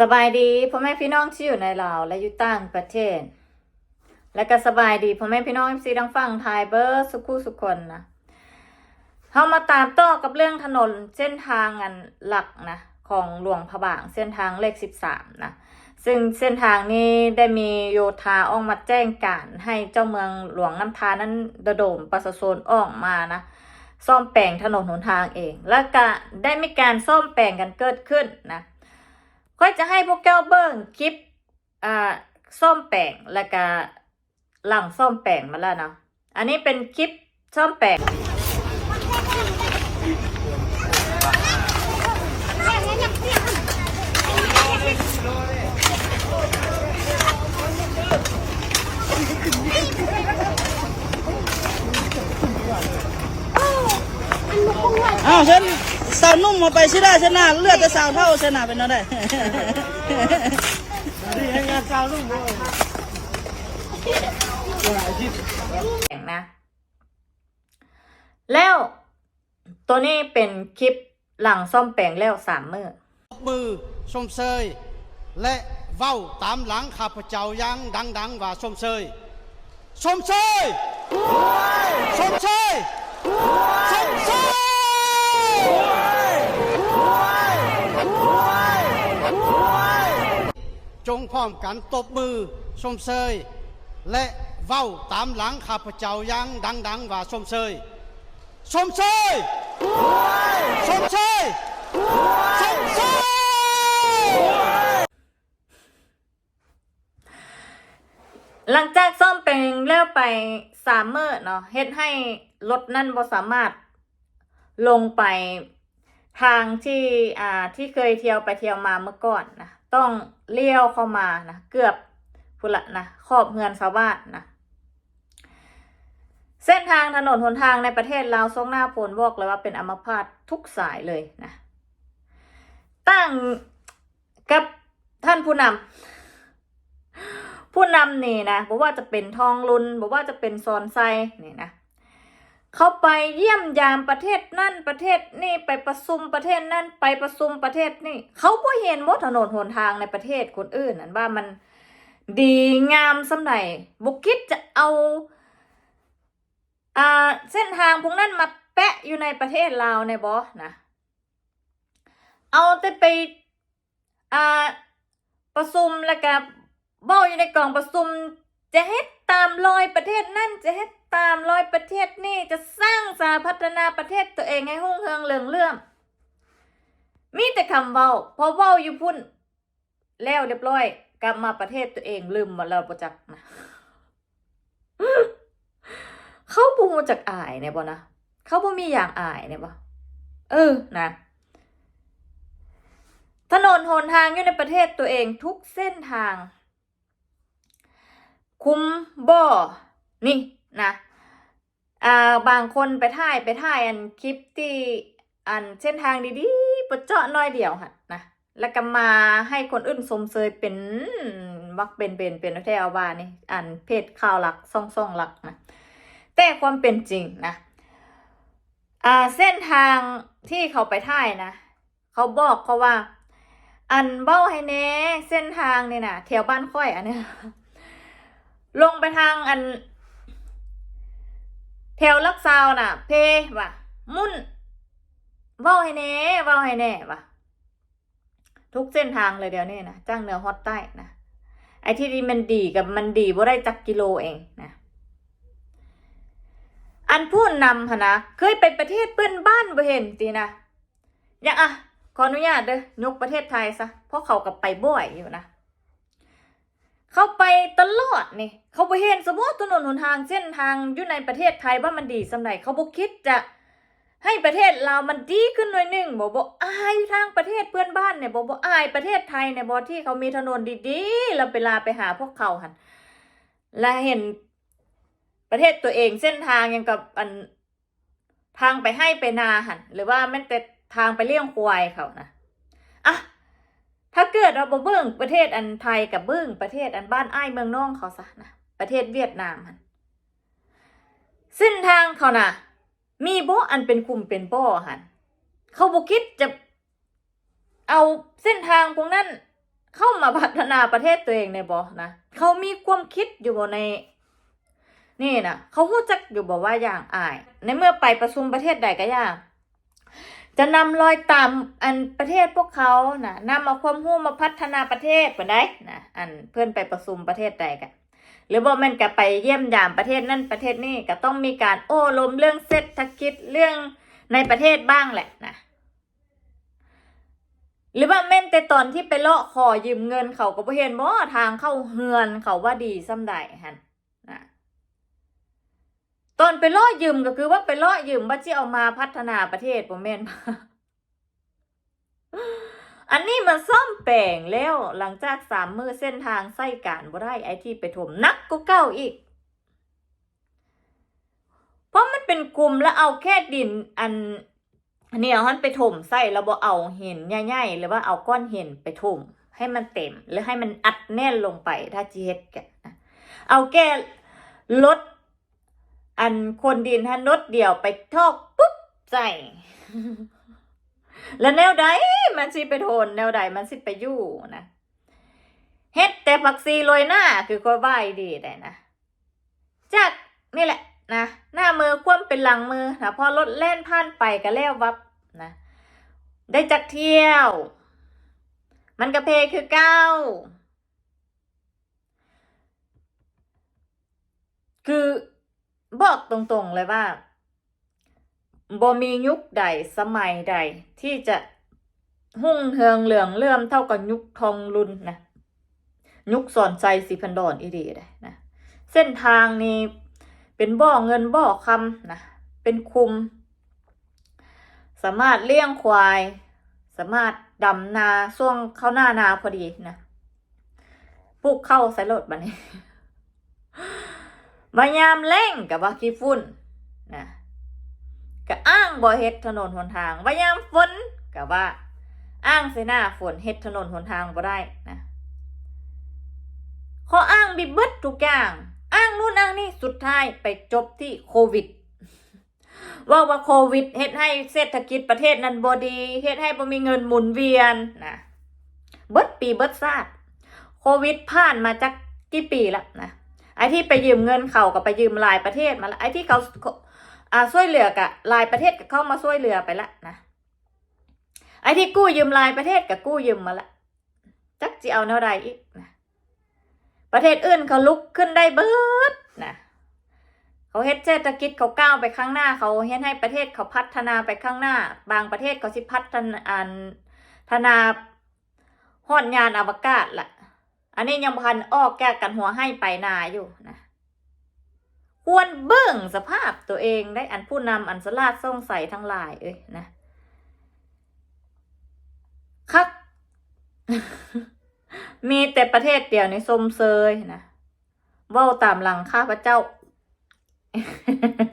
สบายดีพ่อแม่พี่น้องที่อยู่ในลาวและอยู่ต่างประเทศ และก็สบายดีพ่อแม่พี่น้องเอฟซีดังฟังไทยเบอร์สุขุสุคนนะเขามาตามต่อกับเรื่องถนนเส้นทางอันหลักนะของหลวงพระบางเส้นทางเลขสิบสามนะซึ่งเส้นทางนี้ได้มีโยธาออกมาแจ้งการให้เจ้าเมืองหลวงน้ำทานั้นระดมประชาชนออกมานะซ่อมแปลงถนนหนทางเอง แล้วก็ได้มีการซ่อมแปลงกันเกิดขึ้นนะ ก็จะให้พวกแก้วเบิ้งคลิปอ่าซ่อมแปลงแล้วก็หลังซ่อมแปลงมาแล้วเนาะอันนี้เป็นคลิปซ่อมแปลง อ้าวฉันสาวนุ่มมาไปชิได้ชนะเลือดแต่สาวเท่าชนะเป็นอะไรนี่ให้งานสาวลูกเลยแปลงนะแล้ว ตัวนี้เป็นคลิปหลังซ่อมแปลงแล้วสามมือมือชมเชยและเว้าตามหลังข้าพเจ้าอยังดัง ๆ ว่าชมเชยชมเชยชมเชยชมเชย จงพร้อมกันตบมือชมเชยและเว้าตามหลังข้าพเจ้าอยังดัง ๆ ว่าชมเชยชมเชยชมเชยชมเชยหลังจากซ่อมแปลงแล้วไปสามเมื้อเนาะเฮ็ดให้รถนั่นบ่สามารถลงไปทางที่อ่าที่เคยเที่ยวไปเที่ยวมาเมื่อก่อนนะ ต้องเลี้ยวเข้ามานะเกือบพุละนะขอบเฮือนชาวบ้านนะเส้นทางถนนหนทางในประเทศลาวทรงหน้าฝนบอกเลยว่าเป็นอัมพาตทุกสายเลยนะตั้งกับท่านผู้นำผู้นำนี่นะบอกว่าจะเป็นทองลุนบอกว่าจะเป็นซอนไซนี่นะ เขาไปเยี่ยมยามประเทศนั่นประเทศนี่ไปประชุมประเทศนั่นไปประชุมประเทศนี่เขาก็เห็นว่าถนนหนทางในประเทศคนอื่นนั้นว่ามันดีงามสำไหนบุคิดจะเอาอ่าเส้นทางพวกนั้นมาแปะอยู่ในประเทศลาวในบอนะเอาแต่ไปอ่าประชุมแล้วก็เบ้าอยู่ในกล่องประชุม จะเฮ็ดตามรอยประเทศนั่นจะเฮ็ดตามรอยประเทศนี่จะสร้างสาพัฒนาประเทศตัวเองให้หุ่งเฮืองเรืองเรื่องมีแต่คำเว้าพอเว้าอยู่พุ่น แล้วเรียบร้อย กลับมาประเทศตัวเองลืมมดแล้วประจักนะเขาปูมาจากอายเนี่ยบ่นะเขาบ่มีอย่างอายเนี่ยบ่เออนะถนนหนทางอยู่ในประเทศตัวเองทุกเส้นทาง คุ้มบ่นี่นะอ่าบางคนไปถ่ายไปถ่ายอันคลิปที่อันเส้นทางดีๆปะเจาะน้อยเดียวค่ะนะแล้วก็มาให้คนอื่นสมเสยเป็นวักเป็นเป็นเป็นแท้เอาว่านี่อันเพจข่าวหลักซ่องซ่องหลักนะแต่ความเป็นจริงนะอ่าเส้นทางที่เขาไปถ่ายนะเขาบอกเขาว่า อันเบ้าให้แน่เส้นทางเนี่ยนะแถวบ้านค่อยอันเนี้ย ลงไปทางอัน แถวลักซาวน่ะ เพว่ะ มุ่นเว้าให้แน่เว้าให้แน่ว่ะ ทุกเส้นทางเลยเดี๋ยวนี้นะจ้างเหนือฮอตใต้นะไอ้ที่ดีมันดีกับมันดีบ่ได้จักกิโลเองนะอันพูดนำหนนะเคยไปประเทศเพื่อนบ้านบ่เห็นตีนะอย่างอะขออนุญาตเด้อยกประเทศไทยซะเพราะเขากับไปบ่อยอยู่นะ เขาไปตลอดนี่เขาไปเห็นสมมติถนนหนทางเส้นทางอยู่ในประเทศไทยว่ามันดีสำไหนเขาบอกคิดจะให้ประเทศเรามันดีขึ้นหน่อยหนึงบอกบอกอายทางประเทศเพื่อนบ้านเนี่ยบอกบอกอายประเทศไทยเนี่ยบอกที่เขามีถนนดีๆเราเวลาไปหาพวกเขาหันและเห็นประเทศตัวเองเส้นทางยังกับอันทางไปให้ไปนาหันหรือว่าแม้แต่ทางไปเลี้ยงควายเขานะ่ะ ถ้าเกิดเราบ่เบิ่งประเทศอันไทยกับเบิ่งประเทศอันบ้านอ้ายเมืองน้องเขาซะนะประเทศเวียดนามหันเส้นทางเขาน่ะ มีโบอันเป็นคุมเป็นบ่อหันเขาบ่คิดจะเอาเส้นทางพวกนั้นเข้ามาพัฒนาประเทศตัวเองในบ่นะเขามีความคิดอยู่บ่ใน นี่นะเขารู้จักอยู่บ่ว่าอย่างอาย ในเมื่อไปประชุมประเทศใดก็อย่าง จะนำรอยตามอันประเทศพวกเขานะนำเอาความรู้มาพัฒนาประเทศปานใดนะอันเพื่อนไปประชุมประเทศใดกันหรือบ่แม่นก็ไปเยี่ยมยามประเทศนั่นประเทศนี้ก็ต้องมีการโอ้ลมเรื่องเศรษฐกิจเรื่องในประเทศบ้างแหละนะหรือว่าแม่นแต่ตอนที่ไปเลาะขอยืมเงินเขาก็บ่เห็นบ่ทางเข้าเฮือนเขาว่าดีซ้ำใดหันนะ ตอนไปลาะยืมก็คือว่าไปลาะยืมว่าสิเอามาพัฒนาประเทศบ่แม่นอันนี้มันซ่อมแปลงแล้วหลังจากสามมือเส้นทางไส้การบ่ได้ไอที่ไปถมนักก็เก้าอีก เพราะมันเป็นกลุ่มแล้วเอาแค่ดินอันอันนี้เอาหันไปถมใส่แล้วบ่เอาเห็นใหญ่ๆหรือว่าเอาก้อนเห็นไปถมให้มันเต็ม หรือให้มันอัดแน่นลงไปถ้าจีเฮ็ดกันเอาแค่ลด อันคนดินฮันลดเดียวไปทอกปุ๊บใส่แล้วแนวใดมันสิไปโทนแนวใดมันสิไปอยู่นะเฮ็ดแต่ผักซีโรยหน้าคือก็ไหวายดีได้นะจากนี่แหละนะหน้ามือคว่ำเป็นหลังมือนะพอรถแล่นผ่านไปก็แล้ววับนะได้จักเที่ยว มันกระเพคือเก้า คือ บอกตรงๆเลยว่าบ่มียุคใดสมัยใด ที่จะหุ่งเฮืองเหลืองเลื่อมเท่ากับยุคทองรุนนะยุคสอนใจสีพันดอนอีดีเลยนะเส้นทางนี้เป็นบ่อเงินบ่อคำนะเป็นคุม สามารถเลี้ยงควาย สามารถดำนาช่วงเข้าหน้านาพอดีนะปลูกเข้าใส่รถบันนี้ มายามเล่งกับว่าขี้ฝุ่นนะก็อ้างบ่เฮ็ดถนนหนทางมายามฝนกับว่า อ้างใส่หน้าฝนเฮ็ดถนนหนทางบ่ได้นะข้ออ้างบิบเบิดทุกอย่าง อ้างนู่นอ้างนี่สุดท้ายไปจบที่โควิดว่าว่าโควิดเฮ็ดให้เศรษฐกิจประเทศนั้นบ่ดีเฮ็ดให้บ่มีเงินหมุนเวียนนะเบิดปีเบิดชาตโควิดผ่านมาจักกี่ปีล้วนะ ไอ้ที่ไปยืมเงินเขาก็ไปยืมหลายประเทศมาละไอ้ที่เขาอ่าช่วยเหลือกะหลายประเทศก็เข้ามาช่วยเหลือไปละนะไอ้ที่กู้ยืมหลายประเทศก็กู้ยืมมาละจักสิเอาแนวใดอีกนะประเทศอื่นเขาลุกขึ้นได้เบิดนะเขาเฮ็ดเศรษฐกิจเขาก้าวไปข้างหน้า เขาเฮ็ดให้ประเทศเขาพัฒนาไปข้างหน้า บางประเทศเขาสิพัฒนาอันธนาฮอดยานอวกาศล่ะ อันนี้ยังพันออกแก้กันหัวให้ไปนาอยู่นะ ควรเบิ่งสภาพตัวเองได้อันผู้นำอันสลาดส่งใส่ทั้งหลายเอ้ยนะคักมีแต่ประเทศเดียวในสมเซยนะเว้าตามหลังข้าพเจ้า